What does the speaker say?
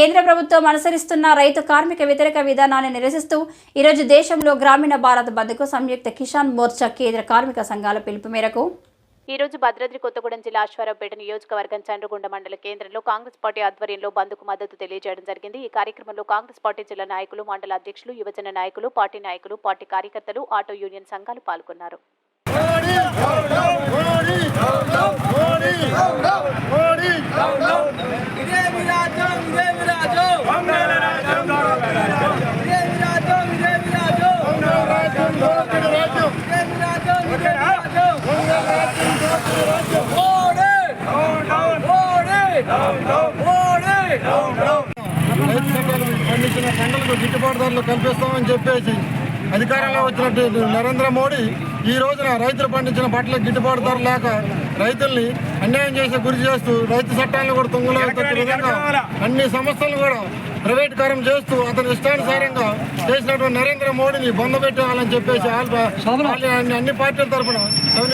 కేంద్ర ప్రభుత్వం అనుసరిస్తున్న రైతు కార్మిక వ్యతిరేక విధానాన్ని నిరసిస్తూ ఈరోజు దేశంలో గ్రామీణ భారత్ బంద్కు సంయుక్త కిసాన్ మోర్చా కేంద్ర కార్మిక సంఘాల పిలుపు మేరకు ఈ రోజు భద్రాద్రి కొత్తగూడెం జిల్లా అశ్వారావుపేట నియోజకవర్గం చండ్రగుండ మండల కేంద్రంలో కాంగ్రెస్ పార్టీ ఆధ్వర్యంలో బంద్కు మద్దతు తెలియజేయడం జరిగింది. ఈ కార్యక్రమంలో కాంగ్రెస్ పార్టీ జిల్లా నాయకులు మండల అధ్యక్షులు యువజన నాయకులు పార్టీ నాయకులు పార్టీ కార్యకర్తలు ఆటో యూనియన్ సంఘాలు పాల్గొన్నారు. పండించిన పంటలకు గిట్టుబాటు ధరలు కల్పిస్తామని చెప్పేసి అధికారంలో వచ్చినట్టు నరేంద్ర మోడీ ఈ రోజున రైతులు పండించిన బట్టలకు గిట్టుబాటు ధర లేక రైతుల్ని అన్యాయం చేసి గురి చేస్తూ రైతు చట్టాలను కూడా తుంగలో విధంగా అన్ని సంస్థలను కూడా ప్రైవేటీకరం చేస్తూ అతని ఇష్టానుసారంగా చేసినటువంటి నరేంద్ర మోడీని బొందబెట్టాలని చెప్పేసి అన్ని పార్టీల తరఫున